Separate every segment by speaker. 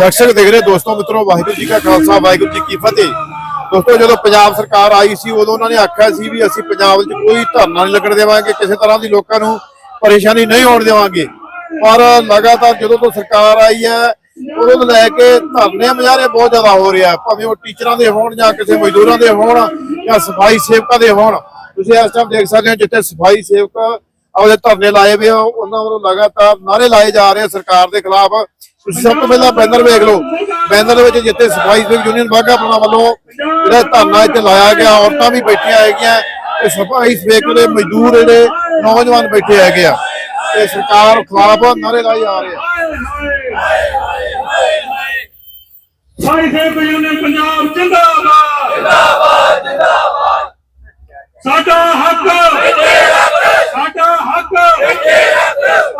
Speaker 1: ਦਰਸ਼ਕ ਦੇਖ ਰਹੇ ਦੋਸਤੋ, ਮਿੱਤਰੋ, ਵਾਹਿਗੁਰੂ ਜੀ ਕਾ ਖਾਲਸਾ, ਵਾਹਿਗੁਰੂ ਜੀ ਕੀ ਫਤਿਹ। ਦੋਸਤੋ, ਜਦੋਂ ਪੰਜਾਬ ਸਰਕਾਰ ਆਈ ਸੀ, ਉਦੋਂ ਉਹਨਾਂ ਨੇ ਆਖਿਆ ਸੀ ਵੀ ਅਸੀਂ ਪੰਜਾਬ ਵਿੱਚ ਕੋਈ ਧਰਨਾ ਨਹੀਂ ਲੱਗਣ ਦੇਵਾਂਗੇ, ਕਿਸੇ ਤਰ੍ਹਾਂ ਦੀ ਲੋਕਾਂ ਨੂੰ ਪਰੇਸ਼ਾਨੀ ਨਹੀਂ ਹੋਣ ਦੇਵਾਂਗੇ। ਪਰ ਲਗਾਤਾਰ ਜਦੋਂ ਤੋਂ ਸਰਕਾਰ ਆਈ ਹੈ, ਉਦੋਂ ਤੋਂ ਲੈ ਕੇ ਧਰਨੇ ਮੁਜ਼ਾਹਰੇ ਬਹੁਤ ਜ਼ਿਆਦਾ ਹੋ ਰਿਹਾ ਭਾਵੇਂ ਉਹ ਟੀਚਰਾਂ ਦੇ ਹੋਣ ਜਾਂ ਕਿਸੇ ਮਜ਼ਦੂਰਾਂ ਦੇ ਹੋਣ ਜਾਂ ਸਫ਼ਾਈ ਸੇਵਕਾਂ ਦੇ ਹੋਣ। ਤੁਸੀਂ ਇਸ ਟਾਈਮ ਦੇਖ ਸਕਦੇ ਹੋ ਜਿੱਥੇ ਸਫ਼ਾਈ ਸੇਵਕ ਆਪਦੇ ਧਰਨੇ ਲਾਏ ਹੋਏ ਆ, ਉਹਨਾਂ ਵੱਲੋਂ ਲਗਾਤਾਰ ਨਾਰੇ ਲਾਏ ਜਾ ਰਹੇ ਸਰਕਾਰ ਦੇ ਖਿਲਾਫ। ਤੁਸੀਂ ਸਭ ਤੋਂ ਪਹਿਲਾਂ ਬੈਨਰ ਵੇਖ ਲਓ। ਬੈਨਰ ਦੇ ਵਿੱਚ ਜਿੱਥੇ ਸਫ਼ਾਈ ਸੇਵਕ ਯੂਨੀਅਨ ਬਾਗਾ ਵੱਲੋਂ ਜਿਹੜਾ ਧਰਨਾ ਇੱਥੇ ਲਾਇਆ ਗਿਆ, ਔਰਤਾਂ ਵੀ ਬੈਠੀਆਂ ਹੈਗੀਆਂ। ਤੇ ਸਫ਼ਾਈ ਸੇਵਕ ਦੇ ਮਜ਼ਦੂਰ ਜਿਹੜੇ ਨੌਜਵਾਨ ਬੈਠੇ ਹੈਗੇ ਆ। ਤੇ ਸਰਕਾਰ ਖਿਲਾਫ ਨਾਰੇ ਲਾਏ ਜਾ ਰਹੇ ਆ।
Speaker 2: ਸਾਈ ਸੇਵਕ ਯੂਨੀਅਨ ਪੰਜਾਬ ਜਿੰਦਾਬਾਦ ਜਿੰਦਾਬਾਦ ਸਾਡਾ ਹੱਕ ਸਾਡਾ ਹੱਕ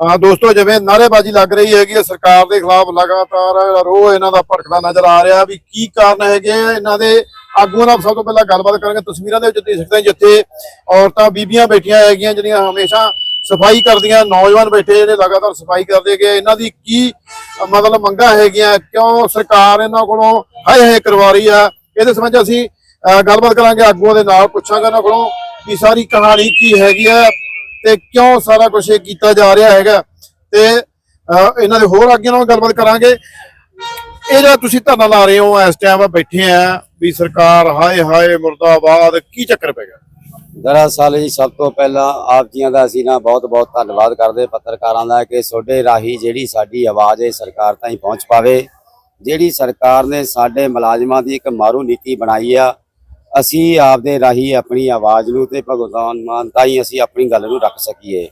Speaker 1: ਹਾਂ ਦੋਸਤੋ ਜਿਵੇਂ ਨਾਅਰੇਬਾਜ਼ੀ ਲੱਗ ਰਹੀ ਹੈਗੀ ਹੈ ਸਰਕਾਰ ਦੇ ਖਿਲਾਫ ਲਗਾਤਾਰ ਰੋਹ ਇਹਨਾਂ ਦਾ ਭੜਕਦਾ ਨਜ਼ਰ ਆ ਰਿਹਾ ਵੀ ਕੀ ਕਾਰਨ ਹੈਗੇ ਆ ਇਹਨਾਂ ਦੇ ਆਗੂਆਂ ਨਾਲ ਸਭ ਤੋਂ ਪਹਿਲਾਂ ਗੱਲਬਾਤ ਕਰਾਂਗੇ ਤਸਵੀਰਾਂ ਦੇ ਵਿੱਚ ਦੇਖ ਸਕਦੇ ਜਿੱਥੇ ਔਰਤਾਂ ਬੀਬੀਆਂ ਬੈਠੀਆਂ ਹੈਗੀਆਂ ਜਿਹੜੀਆਂ ਹਮੇਸ਼ਾ ਸਫ਼ਾਈ ਕਰਦੀਆਂ ਨੌਜਵਾਨ ਬੈਠੇ ਜਿਹੜੇ ਲਗਾਤਾਰ ਸਫ਼ਾਈ ਕਰਦੇ ਗਏ ਇਹਨਾਂ ਦੀ ਕੀ ਮਤਲਬ ਮੰਗਾਂ ਹੈਗੀਆਂ ਕਿਉਂ ਸਰਕਾਰ ਇਹਨਾਂ ਕੋਲੋਂ ਹਾਏ ਹਾਏ ਕਰਵਾ ਰਹੀ ਆ ਇਹਦੇ ਸੰਬੰਧ ਅਸੀਂ ਅ, ਗੱਲਬਾਤ ਕਰਾਂਗੇ ਆਗੂਆਂ ਦੇ ਨਾਲ ਪੁੱਛਾਂਗੇ ਇਹਨਾਂ ਕੋਲੋਂ ਵੀ ਸਾਰੀ ਕਹਾਣੀ ਕੀ ਹੈਗੀ ਆ ਤੇ ਕਿਉਂ ਸਾਰਾ ਕੁਝ ਇਹ ਕੀਤਾ ਜਾ ਰਿਹਾ ਹੈਗਾ? ਤੇ ਇਹਨਾਂ ਦੇ ਹੋਰ ਅੱਗੇ ਨਾਲ ਗੱਲਬਾਤ ਕਰਾਂਗੇ। ਇਹ ਜਿਹੜਾ ਤੁਸੀਂ ਧਰਨਾ ਲਾ ਰਹੇ ਹੋ, ਇਸ ਟਾਈਮ ਬੈਠੇ ਆ ਵੀ ਸਰਕਾਰ, ਹਾਏ ਹਾਏ, ਮੁਰਦਾਬਾਦ, ਕੀ ਚੱਕਰ ਪੈ ਗਿਆ?
Speaker 3: ਦਰਅਸਲ ਜੀ, ਸਭ ਤੋਂ ਪਹਿਲਾਂ ਆਪ ਜੀਆਂ ਦਾ ਅਸੀਂ ਨਾ ਬਹੁਤ-ਬਹੁਤ ਧੰਨਵਾਦ ਕਰਦੇ ਪੱਤਰਕਾਰਾਂ ਦਾ ਕਿ ਤੁਹਾਡੇ ਰਾਹੀਂ ਜਿਹੜੀ ਸਾਡੀ ਆਵਾਜ਼ ਹੈ ਸਰਕਾਰ ਤਾਈਂ ਪਹੁੰਚ ਪਾਵੇ। ਜਿਹੜੀ ਸਰਕਾਰ ਨੇ ਸਾਡੇ ਮੁਲਾਜ਼ਮਾਂ ਦੀ ਇੱਕ ਮਾਰੂ ਨੀਤੀ ਬਣਾਈ ਆ ਅਸੀਂ ਆਪਦੇ ਰਾਹੀਂ ਆਪਣੀ ਆਵਾਜ਼ ਨੂੰ ਤੇ ਭਗਵਾਨ ਮਾਨ ਤਾਈਂ ਅਸੀਂ ਆਪਣੀ ਗੱਲ ਨੂੰ ਰੱਖ ਸਕੀਏ।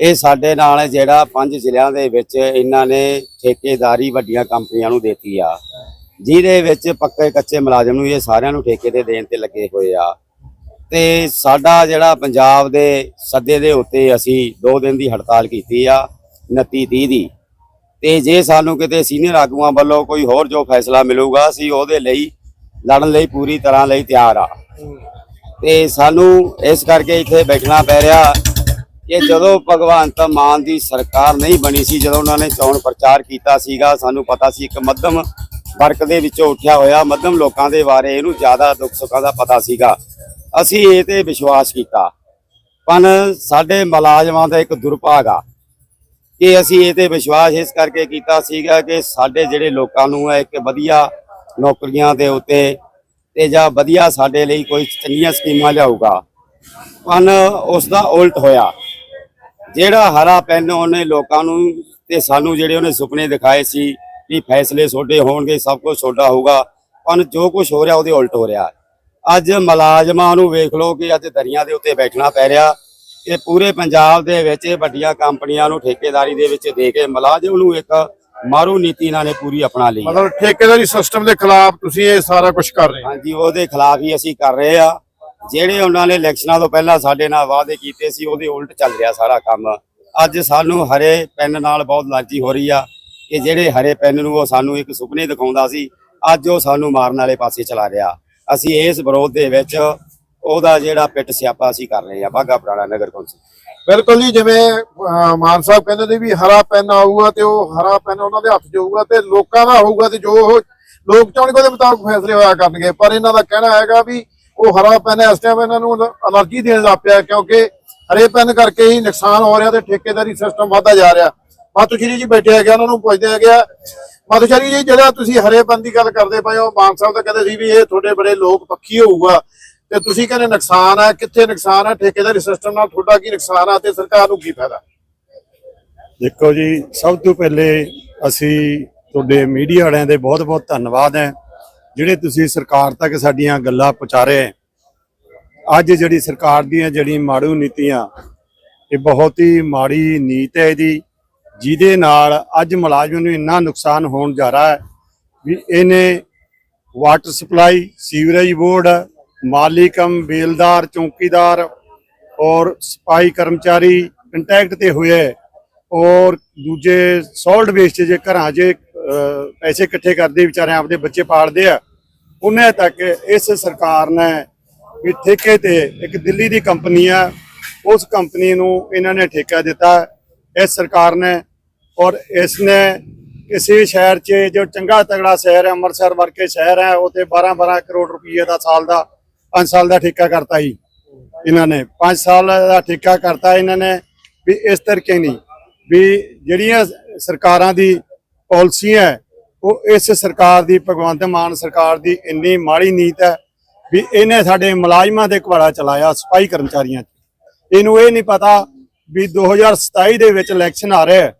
Speaker 3: ਇਹ ਸਾਡੇ ਨਾਲ ਜਿਹੜਾ ਪੰਜ ਜ਼ਿਲ੍ਹਿਆਂ ਦੇ ਵਿੱਚ ਇਹਨਾਂ ਨੇ ਠੇਕੇਦਾਰੀ ਵੱਡੀਆਂ ਕੰਪਨੀਆਂ ਨੂੰ ਦਿੱਤੀ ਆ। ਜਿਹਦੇ ਵਿੱਚ ਪੱਕੇ ਕੱਚੇ ਮੁਲਾਜ਼ਮ ਨੂੰ ਇਹ ਸਾਰਿਆਂ ਨੂੰ ਠੇਕੇ ਤੇ ਦੇਣ ਤੇ ਲੱਗੇ ਹੋਏ ਆ। ਤੇ ਸਾਡਾ ਜਿਹੜਾ ਪੰਜਾਬ ਦੇ ਸੱਦੇ ਦੇ ਉੱਤੇ ਅਸੀਂ 2 ਦਿਨ ਦੀ ਹੜਤਾਲ ਕੀਤੀ ਆ 29 30 ਦੀ। ਤੇ ਜੇ ਸਾਨੂੰ ਕਿਤੇ ਸੀਨੀਅਰ ਆਗੂਆਂ ਵੱਲੋਂ ਕੋਈ ਹੋਰ ਜੋ ਫੈਸਲਾ ਮਿਲੂਗਾ, ਅਸੀਂ ਉਹਦੇ ਲਈ ਲੜਨ ਲਈ ਪੂਰੀ ਤਰ੍ਹਾਂ ਲਈ ਤਿਆਰ ਆ। ਤੇ ਸਾਨੂੰ ਇਸ ਕਰਕੇ ਇੱਥੇ ਬੈਠਣਾ ਪੈ ਰਿਹਾ ਕਿ ਜਦੋਂ ਭਗਵੰਤ ਮਾਨ ਦੀ ਸਰਕਾਰ ਨਹੀਂ ਬਣੀ ਸੀ, ਜਦੋਂ ਉਹਨਾਂ ਨੇ ਚੋਣ ਪ੍ਰਚਾਰ ਕੀਤਾ ਸੀਗਾ, ਸਾਨੂੰ ਪਤਾ ਸੀ ਇੱਕ ਮੱਧਮ ਵਰਗ ਦੇ ਵਿੱਚੋਂ ਉੱਠਿਆ ਹੋਇਆ, ਮੱਧਮ ਲੋਕਾਂ ਦੇ ਬਾਰੇ ਇਹਨੂੰ ਜ਼ਿਆਦਾ ਦੁੱਖ ਸੁੱਖਾਂ ਦਾ ਪਤਾ ਸੀਗਾ। ਅਸੀਂ ਇਹ ਤੇ ਵਿਸ਼ਵਾਸ ਕੀਤਾ। ਪਰ ਸਾਡੇ ਮੁਲਾਜ਼ਮਾਂ ਦਾ ਇੱਕ ਦੁਰਭਾਗ ਆ ਕਿ ਅਸੀਂ ਇਹ ਤੇ ਵਿਸ਼ਵਾਸ ਇਸ ਕਰਕੇ ਕੀਤਾ ਸੀਗਾ ਕਿ ਸਾਡੇ ਜਿਹੜੇ ਲੋਕਾਂ ਨੂੰ ਹੈ ਇੱਕ ਵਧੀਆ ਨੌਕਰੀਆਂ ਦੇ ਉੱਤੇ ਤੇ ਜਾਂ ਵਧੀਆ ਸਾਡੇ ਲਈ ਕੋਈ ਚੰਗੀਆਂ ਸਕੀਮਾਂ ਲਿਆਊਗਾ। ਪਰ ਉਸ ਦਾ ਉਲਟ ਹੋਇਆ। ਜਿਹੜਾ ਹਰਾ ਪੈਨ ਉਹਨੇ ਲੋਕਾਂ ਨੂੰ ਤੇ ਸਾਨੂੰ ਜਿਹੜੇ ਉਹਨੇ ਸੁਪਨੇ ਦਿਖਾਏ ਸੀ ਵੀ ਫੈਸਲੇ ਛੋਡੇ ਹੋਣਗੇ, ਸਭ ਕੁਝ ਛੋਡਾ ਹੋਊਗਾ ਪਰ ਜੋ ਕੁਝ ਹੋ ਰਿਹਾ ਉਹਦੇ ਉਲਟ ਹੋ ਰਿਹਾ। ਅੱਜ ਮੁਲਾਜ਼ਮਾਂ ਨੂੰ ਵੇਖ ਲਓ ਕਿ ਅੱਜ ਦਰਿਆ ਦੇ ਉੱਤੇ ਬੈਠਣਾ ਪੈ ਰਿਹਾ। ਕਿ ਪੂਰੇ ਪੰਜਾਬ ਦੇ ਵਿੱਚ ਵੱਡੀਆਂ ਕੰਪਨੀਆਂ ਨੂੰ ਠੇਕੇਦਾਰੀ ਦੇ ਵਿੱਚ ਦੇ ਕੇ ਮੁਲਾਜ਼ਮ ਨੂੰ ਇੱਕ ਮਾਰੂ ਨੀਤੀ ਇਹਨਾਂ ਨੇ ਪੂਰੀ ਅਪਣਾ ਲਈ ਹੈ।
Speaker 1: ਮਤਲਬ ਠੇਕੇਦਾਰੀ ਸਿਸਟਮ ਦੇ ਖਿਲਾਫ ਤੁਸੀਂ ਇਹ ਸਾਰਾ ਕੁਝ ਕਰ ਰਹੇ ਹੋ?
Speaker 3: ਹਾਂਜੀ ਉਹਦੇ ਖਿਲਾਫ ਹੀ ਅਸੀਂ ਕਰ ਰਹੇ ਆ। ਜਿਹੜੇ ਉਹਨਾਂ ਨੇ ਇਲੈਕਸ਼ਨਾਂ ਤੋਂ ਪਹਿਲਾਂ ਸਾਡੇ ਨਾਲ ਵਾਅਦੇ ਕੀਤੇ ਸੀ ਉਹਦੇ ਉਲਟ ਚੱਲ ਰਿਹਾ ਸਾਰਾ ਕੰਮ। ਅੱਜ ਸਾਨੂੰ ਹਰੇ ਪੈਨ ਨਾਲ ਬਹੁਤ ਲਾਲਚੀ ਹੋ ਰਹੀ ਆ ਕਿ ਜਿਹੜੇ ਹਰੇ ਪੈਨ ਨੂੰ ਉਹ ਸਾਨੂੰ ਇੱਕ ਸੁਪਨੇ ਦਿਖਾਉਂਦਾ ਸੀ ਅੱਜ ਉਹ ਸਾਨੂੰ ਮਾਰਨ ਵਾਲੇ ਪਾਸੇ ਚਲਾ ਰਿਹਾ। ਅਸੀਂ ਇਸ ਵਿਰੋਧ ਦੇ ਵਿੱਚ ਉਹਦਾ ਜਿਹੜਾ ਪਿੱਟ ਸਿਆਪਾ ਅਸੀਂ ਕਰ ਰਹੇ ਆ ਬਾਗਾ ਪੁਰਾਣਾ ਨਗਰ ਕੌਂਸਲ।
Speaker 1: ਬਿਲਕੁਲ ਜੀ ਜਿਵੇਂ ਅਹ, ਮਾਨ ਸਾਹਿਬ ਕਹਿੰਦੇ ਨੇ ਵੀ ਹਰਾ ਪੈਨ ਆਊਗਾ ਤੇ ਉਹ ਹਰਾ ਪੈਨ ਉਹਨਾਂ ਦੇ ਹੱਥ 'ਚ ਹੋਊਗਾ ਤੇ ਲੋਕਾਂ ਦਾ ਹੋਊਗਾ ਤੇ ਜੋ ਉਹ ਲੋਕ ਚਾਹੁਣਗੇ ਉਹਦੇ ਮੁਤਾਬਕ ਫੈਸਲੇ ਹੋਇਆ ਕਰਨਗੇ। ਪਰ ਇਹਨਾਂ ਦਾ ਕਹਿਣਾ ਹੈਗਾ ਵੀ ਉਹ ਹਰਾ ਪੈਨ ਇਸ ਟਾਈਮ ਇਹਨਾਂ ਨੂੰ ਅਲਰਜੀ ਦੇਣ ਲੱਗ ਪਿਆ ਕਿਉਂਕਿ ਹਰੇ ਪੈਨ ਕਰਕੇ ਹੀ ਨੁਕਸਾਨ ਹੋ ਰਿਹਾ ਤੇ ਠੇਕੇਦਾਰੀ ਸਿਸਟਮ ਵਧਦਾ ਜਾ ਰਿਹਾ। ਮਾਤੂਸ਼ਰੀ ਜੀ ਬੈਠੇ ਹੈਗੇ ਉਹਨਾਂ ਨੂੰ ਪੁੱਛਦੇ ਹੈਗੇ ਆ। ਮਾਤੂਸ਼ਰੀ ਜੀ ਜਿਹੜਾ ਤੁਸੀਂ ਹਰੇ ਪੈਨ ਦੀ ਗੱਲ ਕਰਦੇ ਪਏ ਹੋ ਮਾਨ ਸਾਹਿਬ ਤਾਂ ਕਹਿੰਦੇ ਸੀ ਵੀ ਇਹ ਤੁਹਾਡੇ ਬੜੇ ਲੋਕ ਪੱਖੀ ਹੋਊਗਾ। ਤੇ ਤੁਸੀਂ ਕਹਿੰਦੇ ਨੁਕਸਾਨ ਹੈ ਕਿੱਥੇ ਨੁਕਸਾਨ ਹੈ ਠੇਕੇਦਾਰੀ ਸਿਸਟਮ ਨਾਲ ਤੁਹਾਡਾ ਕੀ ਨੁਕਸਾਨ ਹੈ ਤੇ ਸਰਕਾਰ ਨੂੰ ਕੀ ਫਾਇਦਾ?
Speaker 4: ਦੇਖੋ ਜੀ, ਸਭ ਤੋਂ ਪਹਿਲੇ ਅਸੀਂ ਤੁਹਾਡੇ ਮੀਡੀਆ ਵਾਲਿਆਂ ਦੇ ਬਹੁਤ-ਬਹੁਤ ਧੰਨਵਾਦ ਹੈ, ਜਿਹੜੇ ਤੁਸੀਂ ਸਰਕਾਰ ਤੱਕ ਸਾਡੀਆਂ ਗੱਲਾਂ ਪਹੁੰਚਾ ਰਹੇ ਅੱਜ ਜਿਹੜੀ ਸਰਕਾਰ ਦੀਆਂ ਜਿਹੜੀ ਮਾੜੂ ਨੀਤੀਆਂ, ਇਹ ਬਹੁਤ ਹੀ ਮਾੜੀ ਨੀਤ ਹੈ ਇਹਦੀ, ਜਿਹਦੇ ਨਾਲ ਅੱਜ ਮੁਲਾਜ਼ਮ ਨੂੰ ਇੰਨਾ ਨੁਕਸਾਨ ਹੋਣ ਜਾ ਰਿਹਾ ਹੈ ਵੀ ਇਹਨੇ ਵਾਟਰ ਸਪਲਾਈ ਸੀਵਰੇਜ ਬੋਰਡ ਮਾਲੀ ਕਮ ਬੇਲਦਾਰ, ਚੌਕੀਦਾਰ ਔਰ ਸਪਾਈ ਕਰਮਚਾਰੀ ਕੰਟੈਕਟ ਤੇ ਹੋਏ ਔਰ ਦੂਜੇ ਸੋਲਡ ਵੇਸਟ ਜੇ ਘਰਾਂ 'ਚ ਪੈਸੇ ਇਕੱਠੇ ਕਰਦੇ ਵਿਚਾਰੇ ਆਪਦੇ ਬੱਚੇ ਪਾਲਦੇ ਆ, ਉਹਨੇ ਤੱਕ ਇਸ ਸਰਕਾਰ ਨੇ ਵੀ ਠੇਕੇ ਤੇ ਇੱਕ ਦਿੱਲੀ ਦੀ ਕੰਪਨੀ ਆ, ਉਸ ਕੰਪਨੀ ਨੂੰ ਇਹਨਾਂ ਨੇ ਠੇਕਾ ਦਿੱਤਾ, ਇਸ ਸਰਕਾਰ ਨੇ ਔਰ ਇਸ ਨੇ ਕਿਸੇ ਸ਼ਹਿਰ 'ਚ, ਜੋ ਚੰਗਾ ਤਗੜਾ ਸ਼ਹਿਰ ਹੈ, ਅੰਮ੍ਰਿਤਸਰ ਵਰਗੇ ਸ਼ਹਿਰ ਹੈ ਉੱਥੇ 12-12 ਕਰੋੜ ਰੁਪਏ ਦਾ ਸਾਲ ਦਾ 5 ਸਾਲ ਦਾ ਠੇਕਾ ਕਰਤਾ ਜੀ ਇਹਨਾਂ ਨੇ। 5 ਸਾਲ ਦਾ ਠੇਕਾ ਕਰਤਾ ਇਹਨਾਂ ਨੇ ਵੀ ਇਸ ਤਰੀਕੇ ਨਹੀਂ ਵੀ ਜਿਹੜੀਆਂ ਸਰਕਾਰਾਂ ਦੀ ਪਾਲਿਸੀ ਹੈ, ਉਹ ਇਸ ਸਰਕਾਰ ਦੀ, ਭਗਵੰਤ ਮਾਨ ਸਰਕਾਰ ਦੀ ਇੰਨੀ ਮਾੜੀ ਨੀਤ ਹੈ ਵੀ ਇਹਨੇ ਸਾਡੇ ਮੁਲਾਜ਼ਮਾਂ ਦੇ ਘਵਾੜਾ ਚਲਾਇਆ ਸਫ਼ਾਈ ਕਰਮਚਾਰੀਆਂ 'ਚ ਇਹਨੂੰ ਇਹ ਨਹੀਂ ਪਤਾ ਵੀ 2027 ਦੇ ਵਿੱਚ ਇਲੈਕਸ਼ਨ ਆ ਰਿਹਾ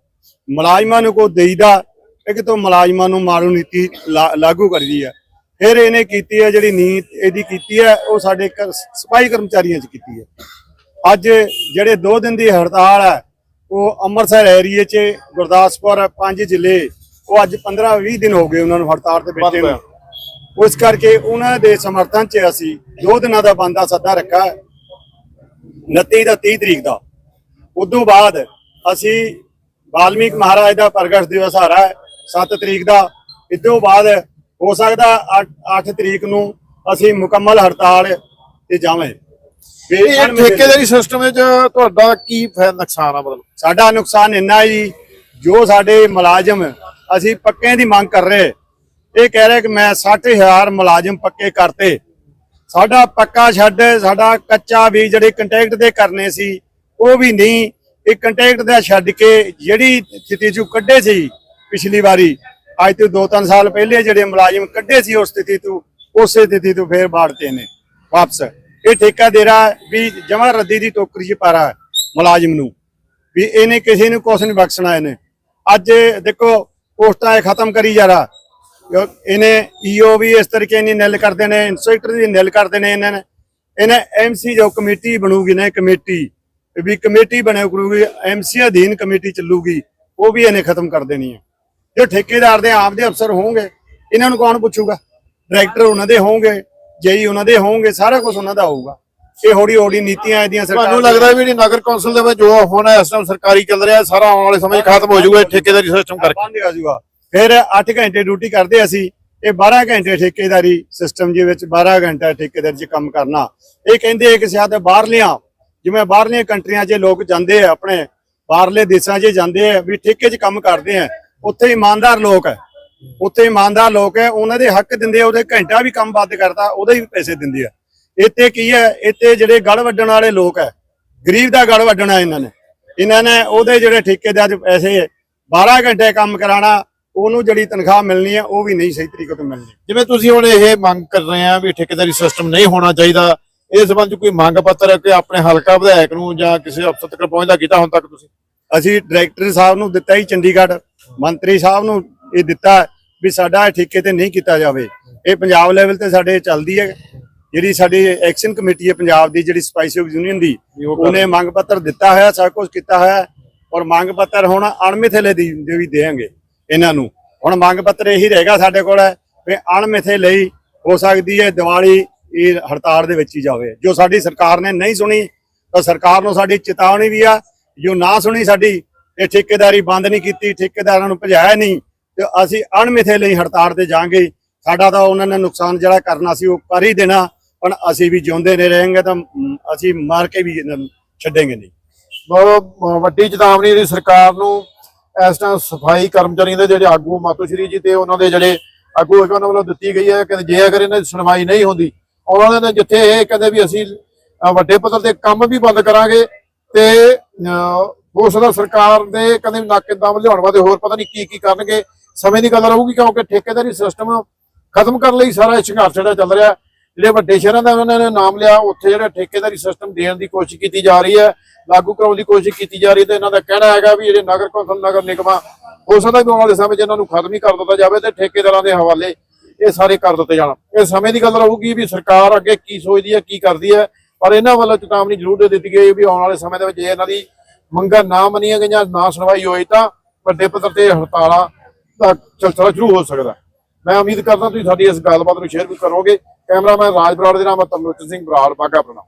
Speaker 4: ਮੁਲਾਜ਼ਮਾਂ ਨੂੰ ਕੋਈ ਦੇਈਦਾ, ਇੱਕ ਤੋਂ ਮੁਲਾਜ਼ਮਾਂ ਨੂੰ ਮਾਰੂ ਨੀਤੀ ਲਾ- ਲਾਗੂ ਕਰਦੀ ਹੈ। ਫਿਰ ਇਹਨੇ ਕੀਤੀ ਹੈ ਜਿਹੜੀ ਨੀਤ ਇਹਦੀ ਕੀਤੀ ਹੈ, ਉਹ ਸਾਡੇ ਕਰ- ਸਫ਼ਾਈ ਕਰਮਚਾਰੀਆਂ 'ਚ ਕੀਤੀ ਹੈ। ਅੱਜ ਜਿਹੜੇ 2 ਦਿਨ ਦੀ ਹੜਤਾਲ ਹੈ, ਉਹ ਅੰਮ੍ਰਿਤਸਰ ਏਰੀਏ 'ਚ, ਗੁਰਦਾਸਪੁਰ ਪੰਜ ਜ਼ਿਲ੍ਹੇ, ਉਹ ਅੱਜ 15 20 ਦਿਨ ਹੋ ਗਏ ਉਹਨਾਂ ਨੂੰ ਹੜਤਾਲ ਤੇ ਬੈਠੇ ਨੂੰ। ਉਸ ਕਰਕੇ ਉਹਨਾਂ ਦੇ ਸਮਰਥਨ 'ਚ ਅਸੀਂ ਦੋ ਦਿਨਾਂ ਦਾ ਬੰਦਾ ਸੱਦਾ ਰੱਖਾ ਹੈ 29 ਦਾ 30 ਤਰੀਕ ਦਾ। ਉਦੋਂ ਬਾਅਦ ਅਸੀਂ ਵਾਲਮੀਕ ਮਹਾਰਾਜ ਦਾ ਪ੍ਰਗਟ ਦਿਵਸ ਆ ਰਿਹਾ ਹੈ 7 ਤਰੀਕ ਦਾ। ਇਦੋਂ ਬਾਅਦ ਹੋ ਸਕਦਾ 8 ਤਰੀਕ ਨੂੰ ਅਸੀਂ ਮੁਕੰਮਲ ਹੜਤਾਲ ਤੇ ਜਾਵਾਂ
Speaker 1: ਇਹ ਠੇਕੇਦਾਰੀ ਸਿਸਟਮ ਵਿੱਚ ਤੁਹਾਡਾ ਕੀ ਫਾਇਦਾ ਨੁਕਸਾਨ ਆ ਮਤਲਬ?
Speaker 4: ਸਾਡਾ ਨੁਕਸਾਨ ਇੰਨਾ ਹੀ ਜੋ ਸਾਡੇ ਮੁਲਾਜ਼ਮ ਅਸੀਂ ਪੱਕੇ ਦੀ ਮੰਗ ਕਰ ਰਹੇ। ਇਹ ਕਹਿ ਰਹੇ ਕਿ ਮੈਂ 60000 ਮੁਲਾਜ਼ਮ ਪੱਕੇ ਕਰਤੇ। ਸਾਡਾ ਪੱਕਾ ਛੱਡ ਸਾਡਾ ਕੱਚਾ ਵੀ ਜਿਹੜੇ ਕੰਟੈਕਟ ਦੇ ਕਰਨੇ ਸੀ ਉਹ ਵੀ ਨਹੀਂ। ਇਹ ਕੰਟੈਕਟ ਦਾ ਛੱਡ ਕੇ ਜਿਹੜੀ ਸਥਿਤੀ ਚੋਂ ਕੱਢੇ ਸੀ ਪਿਛਲੀ ਵਾਰੀ ਅੱਜ ਤੋਂ 2-3 ਸਾਲ ਪਹਿਲੇ ਜਿਹੜੇ ਮੁਲਾਜ਼ਮ ਕੱਢੇ ਸੀ ਉਸ ਸਥਿਤੀ ਤੋਂ, ਉਸੇ ਸਥਿਤੀ ਤੋਂ ਫੇਰ ਬਾੜਤੇ ਨੇ, ਵਾਪਸ। ਇਹ ਠੇਕਾ ਦੇ ਰਹਾ ਵੀ ਜਮਾ ਰੱਦੀ ਦੀ ਟੋਕਰੀ 'ਚ ਪਾਰਾ ਮੁਲਾਜ਼ਮ ਨੂੰ, ਵੀ ਇਹਨੇ ਕਿਸੇ ਨੂੰ ਕੁਛ ਨਹੀਂ ਬਖਸ਼ਣਾ ਇਹਨੇ। ਅੱਜ ਦੇਖੋ ਪੋਸਟਾਂ ਇਹ ਖਤਮ ਕਰੀ ਜਾ ਰਹਾ। ਜੋ ਇਹਨੇ ਈਓ ਵੀ ਇਸ ਤਰੀਕੇ ਨਹੀਂ ਨਿਲ ਕਰਦੇ ਨੇ, ਇੰਸਪੈਕਟਰ ਦੀ ਨਿਲ ਕਰਦੇ ਨੇ ਇਹਨਾਂ ਨੇ। ਇਹਨੇ ਐਮਸੀ ਜੋ ਕਮੇਟੀ ਬਣੂਗੀ ਨਾ ਕਮੇਟੀ, ਵੀ ਕਮੇਟੀ ਬਣਿਆ ਕਰੂਗੀ ਐਮਸੀ ਅਧੀਨ ਕਮੇਟੀ ਚੱਲੂਗੀ, ਉਹ ਵੀ ਇਹਨੇ ਖਤਮ ਕਰ ਦੇਣੀ ਹੈ। ਜੋ ਠੇਕੇਦਾਰ ਦੇ ਆਪਦੇ ਅਫਸਰ ਹੋਣਗੇ ਇਹਨਾਂ ਨੂੰ ਕੌਣ ਪੁੱਛੂਗਾ? ਡਾਇਰੈਕਟਰ ਉਹਨਾਂ ਦੇ ਹੋਣਗੇ ਜੇਈ ਉਹਨਾਂ ਦੇ ਹੋਣਗੇ ਸਾਰਾ ਕੁਝ ਉਹਨਾਂ ਦਾ ਹੋਊਗਾ। ਇਹ ਹੌਲੀ ਹੌਲੀ ਨੀਤੀਆਂ ਇਹਦੀਆਂ ਸਰਕਾਰ
Speaker 1: ਤੁਹਾਨੂੰ ਲੱਗਦਾ ਵੀ ਨਗਰ ਕੌਂਸਲ ਦੇ ਵਿੱਚ ਜੋ ਹੁਣ ਇਸ ਟਾਈਮ ਸਰਕਾਰੀ ਚੱਲ ਰਿਹਾ ਸਾਰਾ ਆਉਣ ਵਾਲੇ ਸਮੇਂ ਖਤਮ ਹੋ ਜਾਊਗਾ ਠੇਕੇਦਾਰੀ ਸਿਸਟਮ ਕਰਕੇ।
Speaker 4: ਬੰਦ ਹੋ ਜਾਊਗਾ ਫਿਰ 8 ਘੰਟੇ ਡਿਊਟੀ ਕਰਦੇ ਅਸੀਂ ਇਹ 12 ਘੰਟੇ ਠੇਕੇਦਾਰੀ ਸਿਸਟਮ ਦੇ ਵਿੱਚ 12 ਘੰਟਾ ਠੇਕੇਦਾਰੀ 'ਚ ਕੰਮ ਕਰਨਾ। ਇਹ ਕਹਿੰਦੇ ਕਿ ਸ਼ਾਇਦ ਬਾਹਰਲੀਆਂ ਜਿਵੇਂ ਬਾਹਰਲੀਆਂ ਕੰਟਰੀਆਂ 'ਚ ਲੋਕ ਜਾਂਦੇ ਆ ਆਪਣੇ ਬਾਹਰਲੇ ਦੇਸ਼ਾਂ 'ਚ ਜਾਂਦੇ ਆ ਵੀ ਠੇਕੇ 'ਚ ਕੰਮ ਕਰਦੇ ਆ। ਉੱਥੇ ਇਮਾਨਦਾਰ ਲੋਕ ਹੈ। ਉੱਥੇ ਇਮਾਨਦਾਰ ਲੋਕ ਹੈ, ਉਹਨਾਂ ਦੇ ਹੱਕ ਦਿੰਦੇ ਉਹਦੇ ਘੰਟਾ ਵੀ ਕੰਮ ਬੰਦ ਕਰਤਾ ਉਹਦੇ ਵੀ ਪੈਸੇ ਦਿੰਦੇ ਆ ਇੱਥੇ ਕੀ ਹੈ, ਇੱਥੇ ਜਿਹੜੇ ਗੜ ਵੱਢਣ ਵਾਲੇ ਲੋਕ ਹੈ, ਗਰੀਬ ਦਾ ਗੜ ਵੱਢਣਾ ਇਹਨਾਂ ਨੇ। ਇਹਨਾਂ ਨੇ ਉਹਦੇ ਜਿਹੜੇ ਠੇਕੇਦਾਰ ਦੇ ਪੈਸੇ 12 ਘੰਟੇ ਕੰਮ ਕਰਾਣਾ ਉਹਨੂੰ ਜਿਹੜੀ ਤਨਖਾਹ ਮਿਲਣੀ ਹੈ, ਉਹ ਵੀ ਨਹੀਂ ਸਹੀ ਤਰੀਕੇ ਤੋਂ ਮਿਲਣੀ।
Speaker 1: ਜਿਵੇਂ ਤੁਸੀਂ ਹੁਣ ਇਹ ਮੰਗ ਕਰ ਰਹੇ ਆ ਵੀ ਠੇਕੇਦਾਰੀ ਸਿਸਟਮ ਨਹੀਂ ਹੋਣਾ ਚਾਹੀਦਾ, ਇਸ ਸੰਬੰਧ ਕੋਈ ਮੰਗ ਪੱਤਰ ਕਿ ਆਪਣੇ ਹਲਕਾ ਵਿਧਾਇਕ ਨੂੰ ਜਾਂ ਕਿਸੇ ਅਫਸਰ ਤੱਕ ਪਹੁੰਚਦਾ ਕੀਤਾ ਹੁਣ ਤੱਕ ਤੁਸੀਂ?
Speaker 4: ਅਸੀਂ ਡਾਇਰੈਕਟਰ ਸਾਹਿਬ ਨੂੰ ਦਿੱਤਾ ਹੀ ਚੰਡੀਗੜ੍ਹ। ਮੰਤਰੀ ਸਾਹਿਬ ਨੂੰ ਇਹ ਦਿੱਤਾ ਵੀ ਸਾਡਾ ਇਹ ਠੇਕੇ ਤੇ ਨਹੀਂ ਕੀਤਾ ਜਾਵੇ। ਇਹ ਪੰਜਾਬ ਲੈਵਲ ਤੇ ਸਾਡੇ ਚੱਲਦੀ ਹੈ। ਜਿਹੜੀ ਸਾਡੀ ਐਕਸ਼ਨ ਕਮੇਟੀ ਹੈ ਪੰਜਾਬ ਦੀ ਜਿਹੜੀ ਸਪਾਈਸੀ ਯੂਨੀਅਨ ਦੀ ਉਹਨੇ ਮੰਗ ਪੱਤਰ ਦਿੱਤਾ ਹੋਇਆ ਸਭ ਕੁਝ ਕੀਤਾ ਹੋਇਆ। ਔਰ ਮੰਗ ਪੱਤਰ ਹੁਣ ਅਣਮਿੱਥੇ ਦੀ ਦੇ ਵੀ ਦੇਵਾਂਗੇ ਇਹਨਾਂ ਨੂੰ। ਹੁਣ ਮੰਗ ਪੱਤਰ ਇਹੀ ਰਹੇਗਾ ਸਾਡੇ ਕੋਲ ਵੀ ਅਣਮਿੱਥੇ ਲਈ ਹੋ ਸਕਦੀ ਹੈ ਦੀਵਾਲੀ ਇਹ ਹੜਤਾਲ ਦੇ ਵਿੱਚ ਹੀ ਜਾਵੇ। ਜੋ ਸਾਡੀ ਸਰਕਾਰ ਨੇ ਨਹੀਂ ਸੁਣੀ ਤਾਂ ਸਰਕਾਰ ਨੂੰ ਸਾਡੀ ਚੇਤਾਵਨੀ ਵੀ ਆ ਜੋ ਨਾ ਸੁਣੀ ਸਾਡੀ, ਇਹ ਠੇਕੇਦਾਰੀ ਬੰਦ ਨਹੀਂ ਕੀਤੀ, ਠੇਕੇਦਾਰਾਂ ਨੂੰ ਭਜਾਇਆ ਨਹੀਂ, ਤੇ ਅਸੀਂ ਅਣਮਿੱਥੇ ਲਈ ਹੜਤਾਲ ਤੇ ਜਾਾਂਗੇ ਸਾਡਾ ਤਾਂ ਉਹਨਾਂ ਨੇ ਨੁਕਸਾਨ ਜਿਹੜਾ ਕਰਨਾ ਸੀ, ਉਹ ਕਰ ਹੀ ਦੇਣਾ, ਪਰ ਅਸੀਂ ਵੀ ਜਿਉਂਦੇ ਨਹੀਂ ਰਹੇਂਗੇ ਤਾਂ ਅਸੀਂ ਮਾਰ ਕੇ ਵੀ ਇਹਨਾਂ ਨੂੰ ਛੱਡਾਂਗੇ ਨਹੀਂ।
Speaker 1: ਬਹੁਤ ਵੱਡੀ ਚੇਤਾਵਨੀ ਦੀ ਸਰਕਾਰ ਨੂੰ ਇਸ ਟਾਈਮ ਸਫ਼ਾਈ ਕਰਮਚਾਰੀਆਂ ਦੇ ਜਿਹੜੇ ਆਗੂ ਮਾਤੋਸ਼ਰੀ ਜੀ ਤੇ ਉਹਨਾਂ ਦੇ ਜਿਹੜੇ ਆਗੂ ਹੈਗੇ, ਉਹਨਾਂ ਵੱਲੋਂ ਦਿੱਤੀ ਗਈ ਹੈ ਕਿ ਜੇ ਅਗਰ ਇਹਨਾਂ ਦੀ ਸੁਣਵਾਈ ਨਹੀਂ ਹੁੰਦੀ, ਉਹਨਾਂ ਨੇ ਜਿੱਥੇ ਇਹ ਕਹਿੰਦੇ ਵੀ ਅਸੀਂ ਵੱਡੇ ਪੱਧਰ ਤੇ ਕੰਮ ਵੀ ਬੰਦ ਕਰਾਂਗੇ ਤੇ ਅਹ, ਹੋ ਸਕਦਾ ਸਰਕਾਰ ਦੇ ਕਹਿੰਦੇ ਨਾਕੇ ਲਿਆਉਣ ਵਾਸਤੇ ਹੋਰ ਪਤਾ ਨਹੀਂ ਕੀ ਕੀ ਕਰਨਗੇ। ਸਮੇਂ ਦੀ ਗੱਲ ਰਹੂਗੀ ਕਿਉਂਕਿ ਠੇਕੇਦਾਰੀ ਸਿਸਟਮ ਖਤਮ ਕਰਨ ਲਈ ਸਾਰਾ ਇਹ ਸੰਘਰਸ਼ ਜਿਹੜਾ ਚੱਲ ਰਿਹਾ। ਜਿਹੜੇ ਵੱਡੇ ਸ਼ਹਿਰਾਂ ਦਾ ਉਹਨਾਂ ਨੇ ਨਾਮ ਲਿਆ ਉੱਥੇ ਜਿਹੜਾ ਠੇਕੇਦਾਰੀ ਸਿਸਟਮ ਦੇਣ ਦੀ ਕੋਸ਼ਿਸ਼ ਕੀਤੀ ਜਾ ਰਹੀ ਹੈ ਲਾਗੂ ਕਰਾਉਣ ਦੀ ਕੋਸ਼ਿਸ਼ ਕੀਤੀ ਜਾ ਰਹੀ ਹੈ ਤੇ ਇਹਨਾਂ ਦਾ ਕਹਿਣਾ ਹੈਗਾ ਵੀ ਜਿਹੜੇ ਨਗਰ ਕੌਂਸਲ ਨਗਰ ਨਿਗਮਾਂ ਹੋ ਸਕਦਾ ਵੀ ਆਉਣ ਵਾਲੇ ਸਮੇਂ 'ਚ ਇਹਨਾਂ ਨੂੰ ਖਤਮ ਹੀ ਕਰ ਦਿੱਤਾ ਜਾਵੇ ਤੇ ਠੇਕੇਦਾਰਾਂ ਦੇ ਹਵਾਲੇ ਇਹ ਸਾਰੇ ਕਰ ਦਿੱਤੇ ਜਾਣ। ਇਹ ਸਮੇਂ ਦੀ ਗੱਲ ਰਹੂਗੀ ਵੀ ਸਰਕਾਰ ਅੱਗੇ ਕੀ ਸੋਚਦੀ ਹੈ ਕੀ ਕਰਦੀ ਹੈ। ਪਰ ਇਹਨਾਂ ਵੱਲੋਂ ਚੇਤਾਵਨੀ ਜ਼ਰੂਰ ਦੇ ਦਿੱਤੀ ਗਈ ਵੀ ਆਉਣ ਵਾਲੇ ਸਮੇਂ ਦੇ ਵਿੱਚ ਜੇ ਇਹਨਾਂ ਦੀ ਮੰਗਾਂ ਨਾ ਮੰਨੀਆਂ ਗਈਆਂ, ਨਾ ਸੁਣਵਾਈ ਹੋਈ ਤਾਂ ਵੱਡੇ ਪੱਧਰ ਤੇ ਹੜਤਾਲਾਂ ਦਾ ਸਿਲਸਿਲਾ ਸ਼ੁਰੂ ਹੋ ਸਕਦਾ ਮੈਂ ਉਮੀਦ ਕਰਦਾ ਤੁਸੀਂ ਸਾਡੀ ਇਸ ਗੱਲਬਾਤ ਨੂੰ ਸ਼ੇਅਰ ਵੀ ਕਰੋਗੇ। ਕੈਮਰਾਮੈਨ ਰਾਜ ਬਰਾੜ ਦੇ ਨਾਮ ਤਰਨੋਚ ਸਿੰਘ ਬਰਾੜ ਬਾਗਾ ਪ੍ਰਣਾ